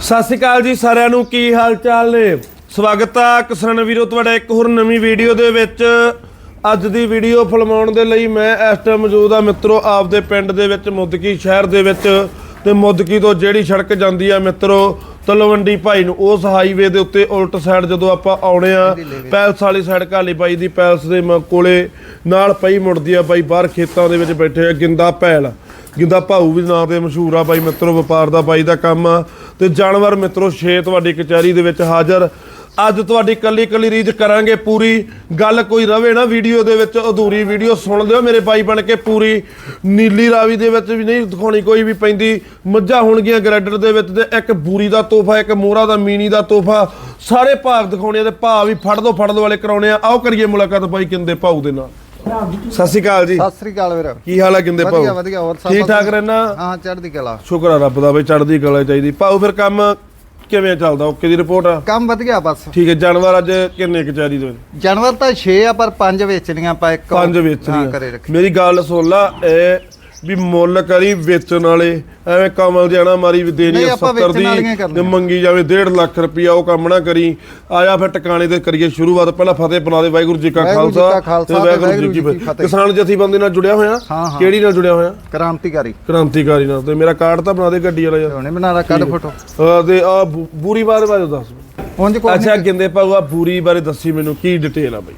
ਸਤਿ ਸ਼੍ਰੀ ਅਕਾਲ ਜੀ ਸਾਰਿਆਂ ਨੂੰ, ਕੀ ਹਾਲ ਚਾਲ ਨੇ? ਸਵਾਗਤ ਆ ਕਿਸਾਨ ਵੀਰੋ, ਤੁਹਾਡਾ ਇੱਕ ਹੋਰ ਨਵੀਂ ਵੀਡੀਓ ਦੇ ਵਿੱਚ। ਅੱਜ ਦੀ ਵੀਡੀਓ ਫਿਲਮਾਉਣ ਦੇ ਲਈ ਮੈਂ ਇਸ ਟਾਈਮ ਮੌਜੂਦ ਆ ਮਿੱਤਰੋ, ਆਪਦੇ ਪਿੰਡ ਦੇ ਵਿੱਚ, ਮੁੱਦਕੀ ਸ਼ਹਿਰ ਦੇ ਵਿੱਚ। ਤੇ ਮੁੱਦਕੀ ਤੋਂ ਜਿਹੜੀ ਸੜਕ ਜਾਂਦੀ ਆ ਮਿੱਤਰੋ, ਤਲਵੰਡੀ ਭਾਈ ਨੂੰ, ਉਸ ਹਾਈਵੇ ਦੇ ਉੱਤੇ ਉਲਟ ਸਾਈਡ ਜਦੋਂ ਆਪਾਂ ਆਉਣੇ ਆ, ਪੈਲਸ ਵਾਲੀ ਸਾਈਡ ਕਾਲੀ ਬਾਈ ਦੀ ਪੈਲਸ ਦੇ ਮ- ਕੋਲੇ ਨਾਲ ਪਈ ਮੁੜਦੀ ਆ ਬਾਈ, ਬਾਹਰ ਖੇਤਾਂ ਦੇ ਵਿੱਚ ਬੈਠੇ ਆ, ਗਿੰਦਾ ਪੈਲ। ਗਿੱਦਾ ਭਾਊ ਵੀ ਨਾਂ ਤੇ ਮਸ਼ਹੂਰ ਆ ਬਾਈ ਮਿੱਤਰੋ, ਵਪਾਰ ਦਾ ਬਾਈ ਦਾ ਕੰਮ ਆ। ਤੇ ਜਾਨਵਰ ਮਿੱਤਰੋ, ਛੇ ਤੁਹਾਡੀ ਕਚਹਿਰੀ ਦੇ ਵਿੱਚ ਹਾਜ਼ਰ। ਅੱਜ ਤੁਹਾਡੀ ਕੱਲੀ ਕੱਲੀ ਰੀਜ ਕਰਾਂਗੇ ਪੂਰੀ। ਗੱਲ ਕੋਈ ਰਵੇ ਨਾ ਵੀਡੀਓ ਦੇ ਵਿੱਚ, ਅਧੂਰੀ ਵੀਡੀਓ ਸੁਣ ਲਿਓ ਮੇਰੇ ਬਾਈ ਬਣ ਕੇ ਪੂਰੀ। ਨੀਲੀ ਰਾਵੀ ਦੇ ਵਿੱਚ ਵੀ ਨਹੀਂ ਦਿਖਾਉਣੀ ਕੋਈ ਵੀ ਪੈਂਦੀ। ਮੱਝਾਂ ਹੋਣਗੀਆਂ ਗ੍ਰੈਡਰ ਦੇ ਵਿੱਚ ਤੇ ਇੱਕ ਬੂਰੀ ਦਾ ਤੋਹਫਾ, ਇੱਕ ਮੋਹਰਾ ਦਾ ਮੀਨੀ ਦਾ ਤੋਹਫਾ। ਸਾਰੇ ਭਾਗ ਦਿਖਾਉਣੇ ਆ ਤੇ ਭਾਅ ਵੀ ਫੜ ਦੋ ਫੜ ਦੋ ਵਾਲੇ ਕਰਾਉਣੇ ਆ। ਆਓ ਕਰੀਏ ਮੁਲਾਕਾਤ ਭਾਈ ਕਿੰਦੇ ਭਾਊ ਦੇ ਨਾਲ। ਸਤਿ ਸ਼੍ਰੀ ਅਕਾਲ ਜੀ। ਸਤਿ ਸ੍ਰੀ ਅਕਾਲ ਵੀਰ। ਕੀ ਹਾਲ ਹੈ ਕਿੰਦੇ ਭਾਊ? ਵਧੀਆ ਵਧੀਆ ਹੋਰ ਸਭ ਠੀਕ ਠਾਕ ਰਹਿਣਾ? ਹਾਂ ਚੜ੍ਹਦੀ ਕਲਾ। ਸ਼ੁਕਰ ਆ ਰੱਬ ਦਾ ਬਈ ਚੜ੍ਹਦੀ ਕਲਾ ਚਾਹੀਦੀ। ਭਾਊ ਫਿਰ ਕੰਮ ਕਿਵੇਂ ਚੱਲਦਾ? ਓਕੇ ਦੀ ਰਿਪੋਰਟ ਆ? ਕੰਮ ਵਧੀਆ ਬਸ। ਠੀਕ ਹੈ ਜਾਨਵਰ ਅੱਜ ਕਿੰਨੇ ਕਚਹਿਰੀ ਦੇ? ਜਾਨਵਰ ਤਾਂ 6 ਆ ਪਰ 5 ਵੇਚਣੀਆਂ ਆਪਾਂ ਇੱਕ ਪੰਜ ਵੇਚ ਹਾਂ, ਰੱਖੀ। ਮੇਰੀ ਗੱਲ ਸੁਣ ਲਾ ਇਹ ਵੀ ਮੁੱਲ ਕਰੀ ਵੇਚਣ ਵਾਲੇ ਐਵੇਂ ਕਮਲ ਜਾਣਾ ਮਾਰੀ ਵੀ ਦੇਣੀ ਨਹੀਂ, ਆ ਆਪਾਂ 70 ਵੇਚਣ ਵਾਲੀਆਂ ਹੀ ਦੀ ਕਰਨੀਆਂ। ਮੰਗੀ ਜਾਵੇ 1.5 ਲੱਖ ਰੁਪਇਆ ਉਹ ਕੰਮ ਨਾ ਕਰੀ ਆਇਆ ਫਿਰ ਟਿਕਾਣੇ ਤੇ ਕਰੀਏ ਸ਼ੁਰੂਆਤ ਪਹਿਲਾਂ ਫਤਿਹ ਬਣਾ ਦੇ ਵਾਹਿਗੁਰੂ ਜੀ ਕਾ ਵਾਹਿਗੁਰੂ ਜੀ ਖਾਲਸਾ ਕਾ ਖਾਲਸਾ ਤੇ ਵਾਹਿਗੁਰੂ ਜੀ ਕੀ ਫਤਿਹ। ਕਿਸਾਨ ਜਥੇਬੰਦੀ ਨਾਲ ਜੁੜਿਆ ਹੋਇਆ? ਹਾਂ, ਹਾਂ। ਕਿਹੜੀ ਨਾਲ ਜੁੜਿਆ ਹੋਇਆ? ਕ੍ਰਾਂਤੀਕਾਰੀ। ਕ੍ਰਾਂਤੀਕਾਰੀ ਨਾਲ ਤੇ ਮੇਰਾ ਕਾਰਡ ਤਾਂ ਬਣਾ ਦੇ ਗੱਡੀ ਵਾਲਾ ਯਾਰ। ਹੁਣੇ ਬਣਾ ਲਾ ਕੱਢ ਫੋਟੋ। ਅਹ ਤੇ ਆ ਬੂਰੀ ਬਾਰੇ ਬਾਰੇ ਦੱਸ। ਉਂਝ ਕੋਈ ਅੱਛਾ ਗਿੰਦੇ ਪਾਊਗਾ ਬੂਰੀ ਬਾਰੇ ਦੱਸੀ ਮੈਨੂੰ ਕੀ ਡਿਟੇਲ ਆ ਬਈ?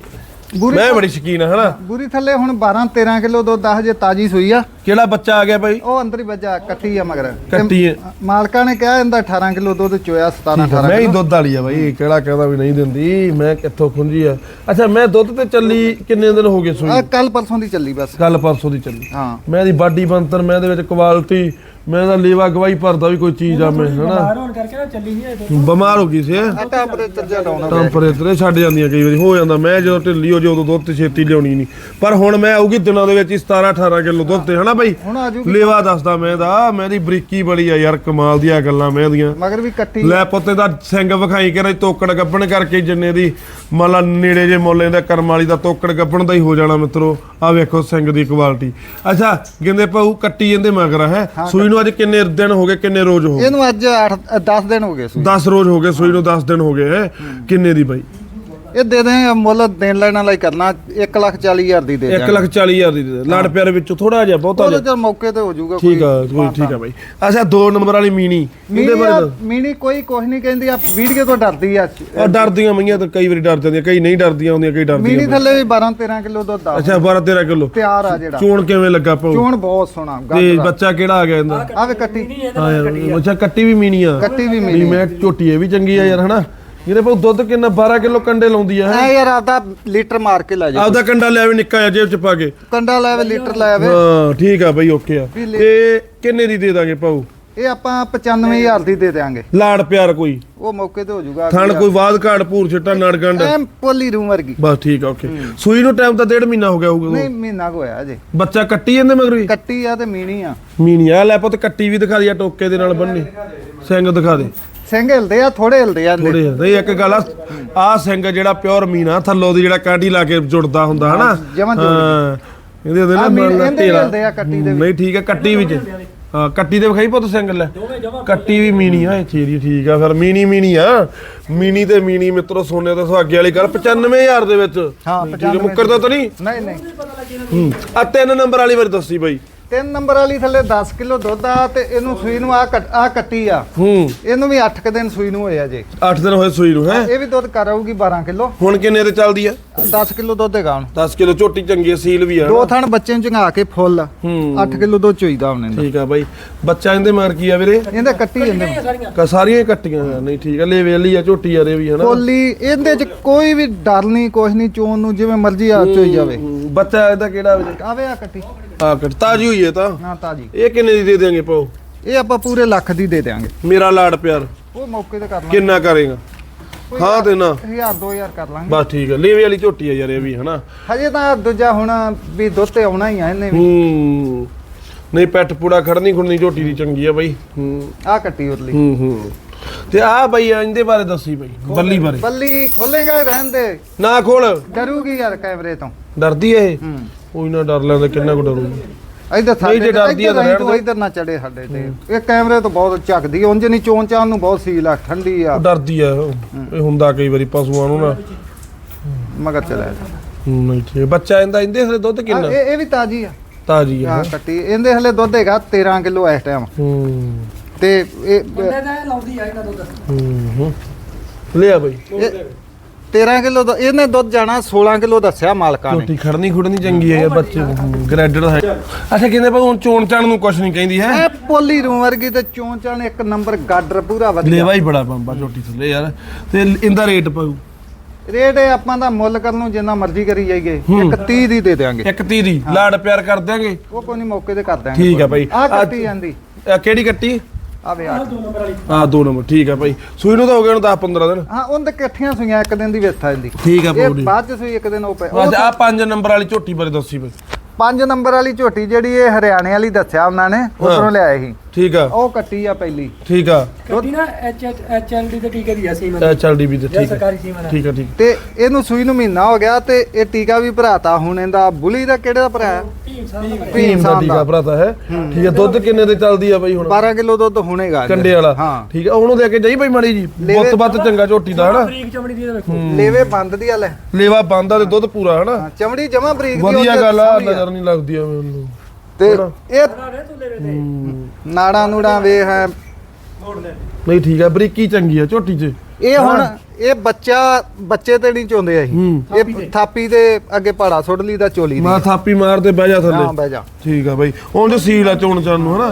ਬੁਰੀ ਮੈਂ ਬੜੀ ਸ਼ਕੀਨ ਆ ਹਨਾ? ਬੁਰੀ ਥੱਲੇ ਹੁਣ 12 13 ਕਿਲੋ ਦੁੱਧ ਆ ਹਜੇ ਤਾਜੀ ਸੂਈ ਆ। ਕਿਹੜਾ ਬੱਚਾ ਆ ਗਿਆ ਬਾਈ? ਉਹ ਅੰਦਰ ਹੀ ਵੱਜਾ ਕੱਟੀ ਆ ਮਗਰ। ਕੱਟੀ ਹੈ। ਮਾਲਕਾਂ ਨੇ ਕਿਹਾ ਇਹਦਾ 18 ਕਿਲੋ ਦੁੱਧ ਚੋਇਆ 17 18 ਮੈਂ ਹੀ ਦੁੱਧ ਵਾਲੀ ਆ ਬਾਈ ਕਿਹੜਾ ਕਹਿੰਦਾ ਵੀ ਨਹੀਂ ਦਿੰਦੀ ਮੈਂ ਕਿੱਥੋਂ ਖੁੰਝੀ ਆ। ਅੱਛਾ ਮੈਂ ਦੁੱਧ ਤੇ ਚੱਲੀ ਕਿੰਨੇ ਦਿਨ ਹੋ ਗਏ ਆ ਸੂਈ ਕੱਲ ਪਰਸੋਂ ਦੀ ਚੱਲੀ ਬਸ। ਕੱਲ ਪਰਸੋਂ ਦੀ ਚੱਲੀ। ਹਾਂ। ਮੈਂ ਦੀ ਬਾਡੀ ਬੰਤਰ ਮੈਂ ਇਹਦੇ ਵਿੱਚ ਕੁਆਲਿਟੀ ਮੈਂ ਦਾ ਲੇਵਾ ਗਵਾਈ ਭਰਦਾ ਵੀ ਕੋਈ ਚੀਜ਼ ਆ ਮੈਂ ਹਨਾ? ਹੋਣ ਕਰਕੇ ਨਾ ਚੱਲੀ ਨਹੀਂ ਅਜੇ ਬਿਮਾਰ ਹੋ ਗਈ ਸੀ ਇਹ। ਆ ਟੈਂਪਰੇਚਰ ਜਿਹਾ ਡਾਉਨ ਹੋ ਗਿਆ ਟੈਂਪਰੇਚਰ ਛੱਡ ਜਾਂਦੀਆਂ ਕਈ ਵਾਰੀ ਹੋ ਜਾਂਦਾ। ਮੈਂ ਜਦੋਂ ਢਿੱਲੀ ਹੋ ਜੇ ਉਦੋਂ ਦੁੱਧ ਤੇ ਛੇਤੀ ਲਿਆਉਣੀ ਨਹੀਂ। ਪਰ ਹੁਣ ਮੈਂ ਆਊਗੀ ਦਿਨਾਂ ਦੇ ਵਿੱਚ ਹੀ 17 18 ਕਿਲੋ ਦੁੱਧ ਤੇ ਹਨਾ ਬਾਈ? ਹੁਣ ਲੇਵਾ ਦੱਸਦਾ ਮੈਂ ਦਾ ਮੈਂ ਦੀ ਬਰੀਕੀ ਬੜੀ ਆ ਯਾਰ ਕਮਾਲ ਦੀਆਂ ਗੱਲਾਂ ਮੈਂ ਦੀਆਂ ਮਗਰ ਵੀ ਕੱਟੀ ਲੈ ਪੁੱਤੇ ਦਾ ਸਿੰਘ ਵਿਖਾਈ ਕੇ ਤੋਕੜ ਗੱਬਣ ਕਰਕੇ ਜਿੰਨੇ ਦੀ ਮੰਨ ਲਾ ਨੇੜੇ ਜੇ ਮੁੱਲੇ ਦਾ ਕਰਮ ਵਾਲੀ ਦਾ ਤੋਕੜ ਗੱਬਣ ਦਾ ਹੀ ਹੋ ਜਾਣਾ ਮਿੱਤਰੋ। ਆ ਵੇਖੋ ਸਿੰਘ ਦੀ ਕੁਆਲਿਟੀ ਅੱਛਾ ਗਿੰਦੇ ਪਾਉ ਕੱਟੀ ਜਾਂਦੇ ਮਗਰ ਹੈ? ਸੂਈ ਨੂੰ ਅੱਜ ਕਿੰਨੇ ਦਿਨ ਹੋ ਗਏ ਕਿੰਨੇ ਰੋਜ਼ ਹੋ ਗਏ? ਇਹਨੂੰ ਅੱਜ 8 10 ਦਿਨ ਹੋ ਗਏ ਸੂਈ। 10 ਰੋਜ਼ ਹੋ ਗਏ ਸੂਈ ਨੂੰ 10 ਦਿਨ ਹੋ ਗਏ ਹੈ। ਕਿੰਨੇ ਦੀ ਬਾਈ? ਇਹ ਦੇ ਦੇ ਮੁੱਲ ਦੇਣ ਲੈਣ ਵਾਲਾ ਹੀ ਕਰਨਾ 1 ਲੱਖ 40 ਹਜ਼ਾਰ ਦੀ ਦੇ 1 ਲੱਖ 40 ਹਜ਼ਾਰ ਦੀ ਦੇ ਦੇ। ਲੜ ਪਿਆਰ ਵਿੱਚੋਂ ਥੋੜਾ ਜਿਹਾ ਬਹੁਤਾ ਉਹਦੇ ਜਿਹਾ। ਮੌਕੇ ਤੇ ਹੋ ਜਾਊਗਾ ਠੀਕ ਆ ਕੋਈ ਠੀਕ ਆ ਬਾਈ। ਅੱਛਾ 2 ਨੰਬਰ ਵਾਲੀ ਮੀਨੀ ਇਹਦੇ ਬਾਰੇ ਆ- ਦੱਸ। ਮੀਨੀ ਕੋਈ ਕੁਝ ਨਹੀਂ ਕਹਿੰਦੀ ਆ ਵੀਡੀਓ ਤੋਂ ਡਰਦੀ ਆ। ਆ ਡਰਦੀਆਂ ਮਈਆਂ ਤਾਂ ਕਈ ਵਾਰੀ ਡਰ ਜਾਂਦੀਆਂ ਕਈ ਨਹੀਂ ਡਰਦੀਆਂ ਹੁੰਦੀਆਂ ਕਈ ਮੀਨੀ ਡਰਦੀਆਂ ਥੱਲੇ ਵੀ 12 13 ਕਿਲੋ ਦੁੱਧ ਆ। ਅੱਛਾ 12 13 ਕਿਲੋ। ਤਿਆਰ ਆ ਜਿਹੜਾ। ਚੋਣ ਕਿਵੇਂ ਲੱਗਾ ਪਾਉ ਚੋਣ ਬਹੁਤ ਸੋਹਣਾ ਤੇ ਬੱਚਾ ਕਿਹੜਾ ਆ ਗਿਆ ਇਹਦਾ? ਆਵੇ ਕੱਟੀ। ਹਾਂ ਯਾਰ ਅੱਛਾ ਕੱਟੀ ਵੀ ਮੀਨੀ ਆ। ਕੱਟੀ ਵੀ ਵੀ ਮੀਨੀ ਮੈਂ ਝੋਟੀ ਇਹ ਵੀ ਚੰਗੀ ਆ ਯਾਰ ਹਨਾ? ਇਹਦੇ ਪਾਉ ਦੁੱਧ ਕਿੰਨਾ 12 ਕਿਲੋ ਕੰਡੇ ਲਾਉਂਦੀ ਆ ਹੈਂ? ਐ ਯਾਰ ਆਦਾ ਲੀਟਰ ਮਾਰ ਕੇ ਲੈ ਜਾ ਆਪਦਾ ਕੰਡਾ ਲਿਆ ਵੀ ਨਿੱਕਾ ਜਿਹਾ ਜੇਬ ਚ ਪਾ ਕੇ। ਕੰਡਾ ਲੈ ਆਵੇ ਲੀਟਰ ਲੈ ਆਵੇ। ਹਾਂ ਠੀਕ ਆ ਬਈ ਓਕੇ ਆ। ਲੈ- ਤੇ ਕਿੰਨੇ ਦੀ ਦੇ ਦਾਂਗੇ ਪਾਉ ਇਹ ਆਪਾਂ 95000 ਦੀ ਦੇ ਦੇਾਂਗੇ ਲਾੜ ਪਿਆਰ ਕੋਈ? ਉਹ ਮੌਕੇ ਤੇ ਹੋ ਜਾਊਗਾ ਥਣ ਕੋਈ ਬਾਦ ਘਾੜ ਭੂਰ ਛਿੱਟਾ ਨੜ ਗੰਡ ਐ ਪੋਲੀ ਰੂਮ ਵਰਗੀ। ਬਸ ਠੀਕ ਆ ਓਕੇ। ਸੂਈ ਨੂੰ ਟਾਈਮ ਤਾਂ ਡੇਢ ਮਹੀਨਾ ਹੋ ਗਿਆ ਹੋਊਗਾ ਨਹੀਂ ਮਹੀਨਾ ਕੁ ਹੋਇਆ ਅਜੇ ਬੱਚਾ ਕੱਟੀ ਜਾਂਦੇ ਮਗਰ ਵੀ? ਕੱਟੀ ਆ ਤੇ ਮੀਣੀ ਆ। ਮੀਨੀ ਆ ਲੈ ਪੁੱਤ ਕੱਟੀ ਵੀ ਦਿਖਾ ਦਿਆ ਟੋਕੇ ਦੇ ਨਾਲ ਬੰਨੀ। ਸਿੰਘ ਦਿਖਾ ਦੇ। ਸਿੰਘ ਹਿਲਦੇ ਆ ਥੋੜੇ ਹਿਲਦੇ ਆ। ਥੋੜੇ ਨਹੀਂ ਇੱਕ ਗੱਲ ਆ ਆ ਸਿੰਘ ਜਿਹੜਾ ਪਿਓਰ ਮੀਨਾ ਥੱਲੋਂ ਦੀ ਜਿਹੜਾ ਕਾਂਡੀ ਲਾ ਕੇ ਜੁੜਦਾ ਹੁੰਦਾ ਹਨਾ? ਜਮਾਂ ਜੁੜ ਹਾਂ ਇਹਦੇ ਉਹਦੇ ਆ ਨਾਲ ਮੀਨ ਇਹਦੇ ਹਿਲਦੇ ਆ ਕੱਟੀ ਦੇ। ਨਹੀਂ ਠੀਕ ਆ ਕੱਟੀ ਵਿੱਚ। ਹਾਂ ਕੱਟੀ ਦੇ ਵਿਖਾਈ ਪੁੱਤ ਸਿੰਘ ਲੈ। ਕੱਟੀ ਵੀ ਮੀਨੀ ਆ ਇਹ ਚੀਰੀ ਠੀਕ ਆ ਫਿਰ ਮੀਨੀ ਮੀਨੀ ਆ। ਮੀਨੀ ਤੇ ਮੀਨੀ ਮਿੱਤਰੋ ਸੋਨੇ ਤੇ ਸੁਹਾਗੇ ਵਾਲੀ ਗੱਲ 95000 ਦੇ ਵਿੱਚ। ਹਾਂ ਠੀਕ ਆ, ਮੁੱਕਰਦਾ ਤਾਂ ਨਹੀਂ? ਨਹੀਂ ਨਹੀਂ। ਹੂੰ ਆ ਤਿੰਨ ਨੰਬਰ ਵਾਲੀ ਵਾਰੀ ਦੱਸੀ ਬਾਈ। ਤਿੰਨ ਨੰਬਰ ਵਾਲੀ ਥੱਲੇ 10 ਕਿਲੋ ਦੁੱਧ ਆ ਤੇ ਇਹਨੂੰ ਸੂਈ ਨੂੰ ਆ ਆ ਕੱਟੀ ਆ। ਹੂੰ। ਇਹਨੂੰ ਵੀ 8 ਕ ਦਿਨ ਸੂਈ ਨੂੰ ਹੋਏ ਆ ਜੇ। 8 ਦਿਨ ਹੋਏ ਸੂਈ ਨੂੰ ਹੈ? ਇਹ ਵੀ ਦੁੱਧ ਕਰ ਆਊਗੀ 12 ਕਿਲੋ। ਹੁਣ ਕਿੰਨੇ ਤੇ ਚੱਲਦੀ ਆ? 10 ਕਿਲੋ ਦੁੱਧ ਹੈਗਾ ਹੁਣ। 10 ਕਿਲੋ ਝੋਟੀ ਚੰਗੀ ਸੀਲ ਵੀ ਆ ਦੋ ਥਣ ਬੱਚੇ ਨੂੰ ਚੰਗਾ ਕੇ ਫੁੱਲ। ਹੂੰ। 8 ਕਿਲੋ ਦੁੱਧ ਚੋਈਦਾ ਹੁਣ ਇਹਦਾ। ਠੀਕ ਆ ਬਾਈ। ਬੱਚਾ ਇਹਦੇ ਮਾਰ ਕੀ ਆ ਵੀਰੇ? ਇਹਦੇ ਕੱਟੀ ਜਾਂਦੇ ਕ ਸਾਰੀਆਂ ਕੱਟੀਆਂ ਆ ਨਹੀਂ ਠੀਕ ਆ ਲੈ ਵੇਲੀ ਆ ਝੋਟੀ ਆ ਰੇ ਵੀ ਹਨਾ? ਕੋਲੀ ਇਹਦੇ ਚ ਕੋਈ ਵੀ ਡਰ ਨਹੀਂ ਕੁਛ ਨਹੀਂ ਚੋਣ ਨੂੰ ਜਿਵੇਂ ਮਰਜ਼ੀ ਆ ਚੋਈ ਜਾਵੇ। ਬੱਚਾ ਇਹਦਾ ਕਿਹੜਾ ਆਵੇ ਆ ਕੱਟੀ। ਆ ਕੱਟ ਤਾਜੀ ਹੋਈ ਹੈ ਤਾਂ। ਨਾ ਤਾਜੀ। ਇਹ ਕਿੰਨੇ ਦੀ ਦੇ ਦੇਾਂਗੇ ਪਾਓ? ਇਹ ਆਪਾਂ ਪੂਰੇ ਲੱਖ ਦੀ ਦੇ ਦੇਾਂਗੇ ਮੇਰਾ ਲਾੜ ਪਿਆਰ। ਉਹ ਮੌਕੇ ਤੇ ਕਰ ਲਾਂਗੇ। ਕਿੰਨਾ ਕਰੇਗਾ? ਹਾਂ ਤੇ ਨਾ। 1000 2000 ਕਰ ਲਾਂਗੇ। ਬਸ ਠੀਕ ਆ। ਲੇਵੇ ਵਾਲੀ ਝੋਟੀ ਆ ਯਾਰ ਇਹ ਵੀ ਹਨਾ? ਹਜੇ ਤਾਂ ਦੂਜਾ ਹੁਣ ਵੀ ਦੁੱਧ ਤੇ ਆਉਣਾ ਹੀ ਆ ਇਹਨੇ ਵੀ। ਹੂੰ। ਨਹੀਂ ਪੈਟ ਪੂੜਾ ਖੜਨੀ ਖੁੜਨੀ ਝੋਟੀ ਦੀ ਚੰਗੀ ਆ ਬਾਈ। ਹੂੰ। ਆ ਕੱਟੀ ਉਰਲੀ। ਹੂੰ ਹੂੰ। ਤੇ ਆ ਬਾਈ ਇਹਦੇ ਬਾਰੇ ਦੱਸੀ ਬਾਈ ਬੱਲੀ ਬਾਰੇ। ਬੱਲੀ ਖੋਲੇਗਾ ਰਹਿਣ ਦੇ। ਨਾ ਖੋਲ। ਡਰੂਗੀ ਯਾਰ ਕੈਮਰੇ ਤੋਂ। ਡਰਦੀ ਇਹ? ਹੂੰ ਕੋਈ ਨਾ ਡਰ ਲੈਂਦਾ ਕਿੰਨਾ ਕੁ ਡਰੂਗੀ। ਇੱਧਰ ਸਾਡੇ ਜੇ ਡਰਦੀ ਆ ਤਾਂ ਇੱਧਰ ਰਹਿਣ ਤੂੰ ਦੇ। ਇੱਧਰ ਨਾ ਚੜੇ ਸਾਡੇ ਤੇ। ਇਹ ਕੈਮਰੇ ਤੋਂ ਬਹੁਤ ਝੱਕਦੀ ਉਂਝ ਨਹੀਂ ਚੋਣ ਚਾਣ ਨੂੰ ਬਹੁਤ ਸੀਲ ਆ ਠੰਡੀ ਆ। ਉਹ ਡਰਦੀ ਆ ਉਹ। ਇਹ ਹੁੰਦਾ ਕਈ ਵਾਰੀ ਪਸ਼ੂਆਂ ਨੂੰ ਨਾ। ਮਗਰ ਚਲਿਆ ਨਹੀਂ ਠੀਕ। ਬੱਚਾ ਇਹਦਾ ਇਹਦੇ ਹਲੇ ਦੁੱਧ ਆ, ਕਿੰਨਾ ਇਹ ਇਹ ਵੀ ਤਾਜੀ ਆ। ਤਾਜੀ ਆ ਆ ਕੱਟੀ। ਇਹਦੇ ਹਲੇ ਦੁੱਧ ਹੈਗਾ 13 ਕਿਲੋ ਇਸ ਟਾਈਮ ਹੂੰ। ਤੇ ਇਹ ਬੰਦੇ ਦਾ ਲਾਉਂਦੀ ਆ ਇਹਨਾਂ ਦੁੱਧ। ਹੂੰ ਹੂੰ। ਲਿਆ ਬਈ। ਇਹ 13 ਕਿਲੋ ਦਾ ਇਹਨੇ ਦੁੱਧ ਜਾਣਾ 16 ਕਿਲੋ ਦੱਸਿਆ ਮਾਲਕਾਂ ਨੇ। ਝੋਟੀ ਖੜਨੀ ਖੁੜਨੀ ਚੰਗੀ ਹੈ ਬੱਚੇ ਗ੍ਰੈਡਡ ਹੈ। ਅੱਛਾ ਕਹਿੰਦੇ ਭਾਈ ਹੁਣ ਚੋਣ ਚਾਣ ਨੂੰ ਕੁਛ ਨਹੀਂ ਕਹਿੰਦੀ ਹੈ? ਇਹ ਪੋਲੀ ਰੂਮ ਵਰਗੀ ਤੇ ਚੋਣ ਚਾਣ ਇੱਕ ਨੰਬਰ ਗਾਡਰ ਪੂਰਾ ਵਧੀਆ। ਲੇਵਾ ਹੀ ਬੜਾ ਬੰਬਾ ਝੋਟੀ ਥੱਲੇ ਯਾਰ। ਤੇ ਇਹਦਾ ਰੇਟ ਪਾਉ ਰੇਟ ਇਹ ਆਪਾਂ ਦਾ ਮੁੱਲ ਕਰਨ ਨੂੰ ਜਿੰਨਾ ਮਰਜ਼ੀ ਕਰੀ ਜਾਈਏ। ਇੱਕ 30 ਦੀ ਦੇ ਦੇਾਂਗੇ ਇੱਕ ਤੀਰੀ ਲਾੜ ਪਿਆਰ ਕਰ ਦਿਆਂਗੇ। ਉਹ ਕੋਈ ਨਹੀਂ ਮੌਕੇ ਤੇ ਕਰ ਦਾਂਗੇ ਠੀਕ ਆ ਬਾਈ। ਆ ਕੱਟੀ ਜਾਂਦੀ। ਕਿਹੜੀ ਕੱਟੀ? ਆ ਵੇ ਆ ਦੋ ਨੰਬਰ ਵਾਲੀ। ਆ ਦੋ ਨੰਬਰ ਠੀਕ ਆ ਭਾਈ। ਸੂਈ ਨੂੰ ਤਾਂ ਹੋ ਗਏ ਹੁਣ 10 15 ਦਿਨ। ਹਾਂ ਉਹਦੇ ਇਕੱਠੀਆਂ ਸੂਈਆਂ ਇੱਕ ਦਿਨ ਦੀ ਵੇਥਾ ਜਾਂਦੀ ਠੀਕ ਆ ਇਹ ਪੂਰੀ ਬਾਅਦ ਚ ਸੂਈ ਇੱਕ ਦਿਨ ਉਹ ਪਏ ਉਹ ਅੱਜ ਆ 5 ਨੰਬਰ ਵਾਲੀ ਝੋਟੀ ਬਾਰੇ ਦੱਸੀ ਬਈ। ਪੰਜ ਨੰਬਰ ਵਾਲੀ ਝੋਟੀ ਜਿਹੜੀ ਇਹ ਹਰਿਆਣੇ ਵਾਲੀ ਦੱਸਿਆ ਉਹਨਾਂ ਨੇ ਉਧਰੋਂ ਲਿਆਏ ਸੀ। ਠੀਕ ਆ। ਉਹ ਕੱਟੀ ਆ ਪਹਿਲੀ। ਠੀਕ ਆ। ਕੱਟੀ ਨਾ ਐਚ ਐਚ ਐਲ ਡੀ ਤੇ ਟੀਕੇ ਦੀ ਆ ਸੀਮਨ ਇਹ ਚੱਲ ਡੀ ਵੀ ਤੇ ਠੀਕ ਆ। ਸਰਕਾਰੀ ਸੀਮਨ ਠੀਕ ਆ ਠੀਕ ਤੇ ਇਹਨੂੰ ਸੂਈ ਨੂੰ ਮਹੀਨਾ ਹੋ ਗਿਆ ਤੇ ਇਹ ਟੀਕਾ ਵੀ ਭਰਾਤਾ ਹੁਣ ਇਹਦਾ। ਬੁਲੀ ਦਾ ਕਿਹੜੇ ਦਾ ਭਰਾਇਆ ਭੀਮ ਸਾਹਿਬ ਦਾ। ਭੀਮ ਦਾ ਟੀਕਾ ਭਰਾਤਾ ਹੈ। ਠੀਕ ਆ ਦੁੱਧ ਕਿੰਨੇ ਦੇ ਚੱਲਦੀ ਆ ਬਾਈ ਹੁਣ? 12 ਕਿਲੋ ਦੁੱਧ ਹੁਣੇਗਾ ਕੰਡੇ ਵਾਲਾ। ਹਾਂ। ਠੀਕ ਆ ਉਹਨੂੰ ਦੇ ਕੇ ਜਾਈ ਬਾਈ ਮਾੜੀ ਜੀ। ਬੁੱਤ ਬੱਤ ਚੰਗਾ ਝੋਟੀ ਦਾ ਹਨਾ? ਬਰੀਕ ਚਮੜੀ ਦੀ ਦੇਖੋ ਲੇਵੇ ਬੰਦ ਦੀ ਹਲੇ ਲੇਵਾ ਬੰਦਾ ਤੇ ਦੁੱਧ ਪੂਰਾ ਹਨਾ? ਚਮੜੀ ਜਮਾ ਬਰੀਕ ਦੀ ਵਧੀਆ ਗੱਲ ਆ ਨਜ਼ਰ ਨਹੀਂ ਲੱਗਦੀ ਆ ਮੈਨੂੰ ਤੇ। ਇਹ ਤੂੰ। ਤੇ ਨਾੜਾ ਨੂੜਾ ਵੇਖ ਹੈ। ਨਹੀਂ ਠੀਕ ਆ ਬਰੀਕੀ ਚੰਗੀ ਆ ਝੋਟੀ 'ਚ। ਇਹ ਹੁਣ ਇਹ ਬੱਚਾ ਬੱਚੇ ਤੇ ਨਹੀਂ ਚੋਂਦੇ ਅਸੀਂ। ਹੂੰ। ਇਹ ਥਾਪੀ ਦੇ ਅੱਗੇ ਪਾੜਾ ਸੁੱਟ ਲਈ ਦਾ ਚੋਲੀ ਦੀ। ਮਾ ਥਾਪੀ ਮਾਰ ਤੇ ਬਹਿ ਜਾ ਹਾਂ ਥੱਲੇ ਬਹਿ ਜਾ। ਠੀਕ ਆ ਬਾਈ। ਉਂਝ ਸੀਲ ਆ ਚੋਣ ਚਾਣ ਨੂੰ ਹਨਾ?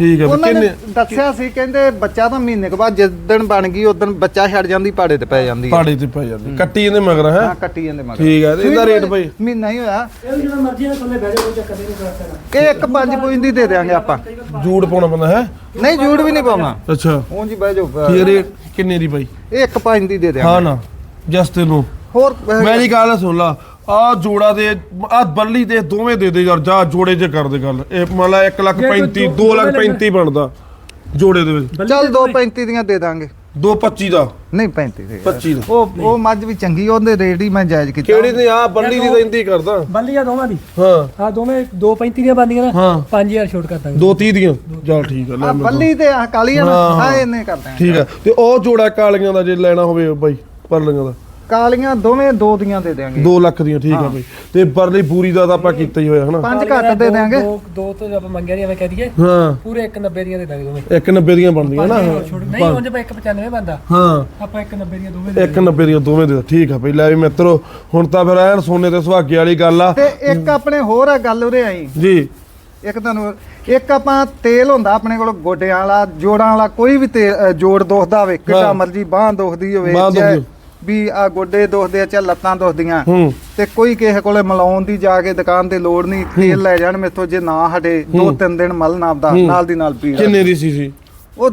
ਠੀਕ ਉਹਨਾਂ ਨੇ ਕਿੰਨੇ ਦੱਸਿਆ ਸੀ ਕਹਿੰਦੇ ਬੱਚਾ ਤਾਂ ਮਹੀਨੇ ਕੁ ਬਾਅਦ ਜਿਸ ਦਿਨ ਬਣ ਗਈ ਉਦੋਂ ਬੱਚਾ ਛੱਡ ਜਾਂਦੀ ਪਾੜੇ ਤੇ ਪੈ ਜਾਂਦੀ ਹੈ। ਪਾੜੇ ਤੇ ਪੈ ਜਾਂਦੀ ਕੱਟੀ ਇਹਦੇ ਮਗਰ ਹੈ? ਹਾਂ ਕੱਟੀ ਜਾਂਦੇ ਮਗਰ। ਠੀਕ ਤੇ ਇਹਦਾ ਰੇਟ ਬਾਈ? ਮਹੀਨਾ ਹੀ ਹੋਇਆ। ਇਹ ਜਦੋਂ ਮਰਜ਼ੀ ਨਾਲ ਥੱਲੇ ਬਹਿ ਜਾ ਕੋਈ ਚੱਕਰ ਨਹੀਂ ਕਰਦਾ ਇਹ ਇੱਕ ਪੰਜ ਪੁੰਜ ਦੀ ਦੇ ਦਿਆਂਗੇ ਆਪਾਂ। ਜੂੜ ਪਾਉਣਾ ਪੈਂਦਾ ਹੈ? ਨਹੀਂ ਜੂੜ ਵੀ ਨਹੀਂ ਪਾਉਣਾ। ਅੱਛਾ। ਉਂਝ ਹੀ ਬਹਿ ਜਾਓ। ਠੀਕ ਰੇਟ ਕਿੰਨੇ ਦੀ ਬਾਈ? ਇਹ ਇੱਕ ਪੰਜ ਦੀ ਦੇ ਦਿਆਂਗੇ। ਹਾਂ ਨਾ ਜਸਟ ਨੂੰ ਹੋਰ ਮੇਰੀ ਗੱਲ ਸੁਣ ਲਾ ਆ ਜੋੜਾ ਦੇ ਆ ਬੱਲੀ ਦੇ ਦੋਵੇਂ ਦੇ ਦੇ ਯਾਰ ਜਾ ਜੋੜੇ ਜੇ ਕਰ ਦੇ ਗੱਲ। ਇਹ ਮੰਨ ਲਾ 1 ਲੱਖ ਜੇ ਕੋਈ 35 ਦੋ- 2 ਲੱਖ 35 ਬਣਦਾ ਜੋੜੇ ਦੇ ਵਿੱਚ। ਚੱਲ 235 ਦੀਆਂ ਦੇ ਦਾਂਗੇ। 2 25 ਦਾ। ਨਹੀਂ 35 ਦੇ 25 ਦਾ। ਉਹ ਉਹ ਮੱਝ ਵੀ ਚੰਗੀ ਉਹਦੇ ਰੇਟ ਹੀ ਮੈਂ ਜਾਇਜ਼ ਕੀਤਾ। ਕਿਹੜੀ ਤੇ ਆ? ਬੱਲੀ ਦੀ ਤਾਂ ਇੰਦੀ ਕਰਦਾ। ਬੱਲੀਆਂ ਦੋਵਾਂ ਦੀ। ਹਾਂ। ਆ ਦੋਵੇਂ 235 ਦੀਆਂ ਬੰਦੀਆਂ ਨਾ ਹਾਂ। 5000 ਛੋਟ ਕਰ ਦਾਂਗੇ। 2 30 ਦੀਆਂ। ਚੱਲ ਠੀਕ ਆ ਲੈ ਆ ਮੈਂ ਬੱਲੀ ਤੇ ਆ ਕਾਲੀ ਆ ਨਾ ਹਾਂ, ਹਾਂ। ਹਾਂ ਇਹਨੇ ਕਰ ਦਾਂਗੇ ਠੀਕ ਆ। ਤੇ ਉਹ ਜੋੜਾ ਕਾਲੀਆਂ ਦਾ ਜੇ ਲੈਣਾ ਹੋਵੇ ਬਾਈ ਪਰਲੀਆਂ ਦਾ। ਕਾਲੀਆਂ ਦੋਵੇਂ ਦੋ ਦੀਆਂ ਦੇ ਦਿਆਂਗੇ। 2 ਲੱਖ ਦੀਆਂ ਠੀਕ ਆ ਬਾਈ। ਤੇ ਪਰਲੀ ਬੂਰੀ ਦਾ ਤਾਂ ਆਪਾਂ ਕੀਤਾ ਹੀ ਹੋਇਆ ਹਨਾ? ਪੰਜ ਘੱਟ ਦੇ ਦਿਆਂਗੇ। ਦੋ ਦੋ ਤੋਂ ਆਪਾਂ ਮੰਗਿਆ ਨਹੀਂ ਐਵੇਂ ਕਹਿ ਦਈਏ ਹਾਂ। ਪੂਰੇ 190 ਦੀਆਂ ਦੇ ਦਾਂਗੇ ਦੋਵੇਂ। 190 ਦੀਆਂ ਬਣਦੀਆਂ ਨਾ। ਪੰਜ ਨਹੀਂ ਉਂਝ ਬਈ 195 ਬੰਦਾ ਹਾਂ। ਆਪਾਂ 190 ਦੀਆਂ ਦੋਵੇਂ ਦੇ 190 ਦੀਆਂ ਦੋਵੇਂ ਦੇ ਠੀਕ ਆ ਬਈ ਲੈ ਵੀ ਮਿੱਤਰੋ ਹੁਣ ਤਾਂ ਫਿਰ ਐਨ ਸੋਨੇ ਤੇ ਸੁਹਾਗੇ ਵਾਲੀ ਗੱਲ ਆ। ਤੇ ਇੱਕ ਆਪਣੇ ਹੋਰ ਆ ਗੱਲ ਉਰੇ ਆਈ। ਜੀ। ਇੱਕ ਤੁਹਾਨੂੰ ਇੱਕ ਆਪਾਂ ਤੇਲ ਹੁੰਦਾ ਆਪਣੇ ਕੋਲ ਗੋਡਿਆਂ ਵਾਲਾ ਜੋੜਾਂ ਵਾਲਾ ਕੋਈ ਵੀ ਤੇਲ ਅ, ਜੋੜ ਦੁਖਦਾ ਹੋਵੇ ਕਿਹੜਾ। ਮਰਜ਼ੀ ਬਾਹ ਦੁਖਦੀ ਹੋਵੇ ਬਾਂਹ ਦੁਖਦੀ। ਵੀ ਆ ਗੋਡੇ ਦੁਖਦੇ ਆ ਚਾਹੇ ਲੱਤਾਂ ਦੁਖਦੀਆਂ। ਹੂੰ। ਤੇ ਕੋਈ ਕਿਸੇ ਕੋਲੇ ਮਲਾਉਣ ਦੀ ਜਾ ਕੇ ਦੁਕਾਨ ਤੇ ਲੋੜ ਨਹੀਂ ਤੇਲ ਲੈ ਜਾਣ ਮੇਥੋਂ ਜੇ ਨਾ ਹਟੇ ਦੋ ਤਿੰਨ ਦਿਨ ਮਲ ਨਾਪਦਾ। ਨਾਲ ਦੀ ਨਾਲ ਪੀ ਲੈ। ਕਿੰਨੇ ਦੀ ਸੀ ਸੀ ਉਹ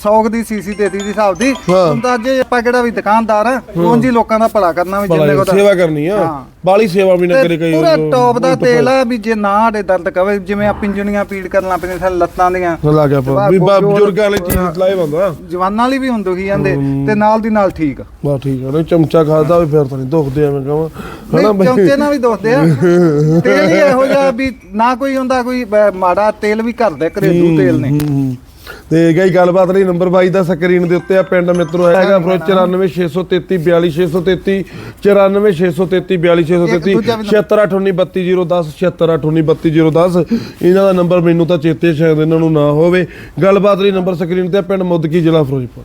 100 ਦੀ ਸੀਸੀ ਦੇਤੀ ਦੀ ਹਿਸਾਬ ਦੀ। ਅੰਦਾਜ਼ੇ ਆਪਾਂ ਕਿਹੜਾ ਵੀ ਦੁਕਾਨਦਾਰ ਆ ਉਂਝ ਲੋਕਾਂ ਦਾ ਭਲਾ ਕਰਨਾ ਵੀ ਜਿੰਨੇ ਕੋ ਸੇਵਾ ਕਰਨੀ ਆ। ਬਾਲੀ ਸੇਵਾ ਵੀ ਨਾ ਕਰੇ ਕਈ ਪੂਰਾ ਟੌਪ ਦਾ ਤੇਲ ਆ ਵੀ ਜੇ ਨਾ ਸਾਡੇ ਦਰਦ ਕਵੇ ਜਿਵੇਂ ਆ ਪਿੰਜਣੀਆਂ ਪੀੜ ਕਰਨ ਲੱਗ ਪੈਂਦੀਆਂ ਸਾਡੇ ਲੱਤਾਂ ਦੀਆਂ। ਲਾ ਗਿਆ ਵੀ ਬਜ਼ੁਰਗਾਂ ਵਾਲੀ ਚੀਜ਼ ਲਾਏ ਬੰਦਾ। ਜਵਾਨਾਂ ਵਾਲੀ ਵੀ ਹੁੰਦੀ ਹੀ ਜਾਂਦੇ ਤੇ ਨਾਲ ਦੀ ਨਾਲ ਠੀਕ ਬਾ ਠੀਕ ਆ। ਨਹੀਂ ਚਮਚਾ ਖਾਦਾ ਵੀ ਫਿਰ ਤਾਂ ਨਹੀਂ ਦੁਖਦੇ ਐਵੇਂ ਕਹਾਂ। ਹਨਾ ਨਹੀਂ ਚਮਚੇ ਨਾਲ ਵੀ ਦੋਸਦੇ ਆ। ਤੇਲ ਹੀ ਇਹੋ ਜਿਹਾ ਵੀ ਨਾ ਕੋਈ ਹੁੰਦਾ ਕੋਈ ਮਾੜਾ ਤੇਲ ਵੀ ਘਰ ਦੇ ਘਰੇਲੂ ਤੇਲ ਨੇ। ਤੇ ਗਈ ਗੱਲਬਾਤ ਲਈ ਨੰਬਰ 22 ਦਾ ਸਕਰੀਨ ਦੇ ਉੱਤੇ ਆ ਪਿੰਡ ਮਿੱਤਰੋ ਹੈਗਾ ਫਿਰ 94633 42633 94633 42633 ਦੂਜਾ ਵੀ 7689210 7689210 ਇਹਨਾਂ ਦਾ ਨੰਬਰ ਮੈਨੂੰ ਤਾਂ ਚੇਤੇ ਸ਼ਾਇਦ ਇਹਨਾਂ ਨੂੰ ਨਾ ਹੋਵੇ। ਗੱਲਬਾਤ ਲਈ ਨੰਬਰ ਸਕਰੀਨ ਤੇ ਪਿੰਡ ਮੁੱਦਕੀ ਜ਼ਿਲ੍ਹਾ ਫਿਰੋਜ਼ਪੁਰ।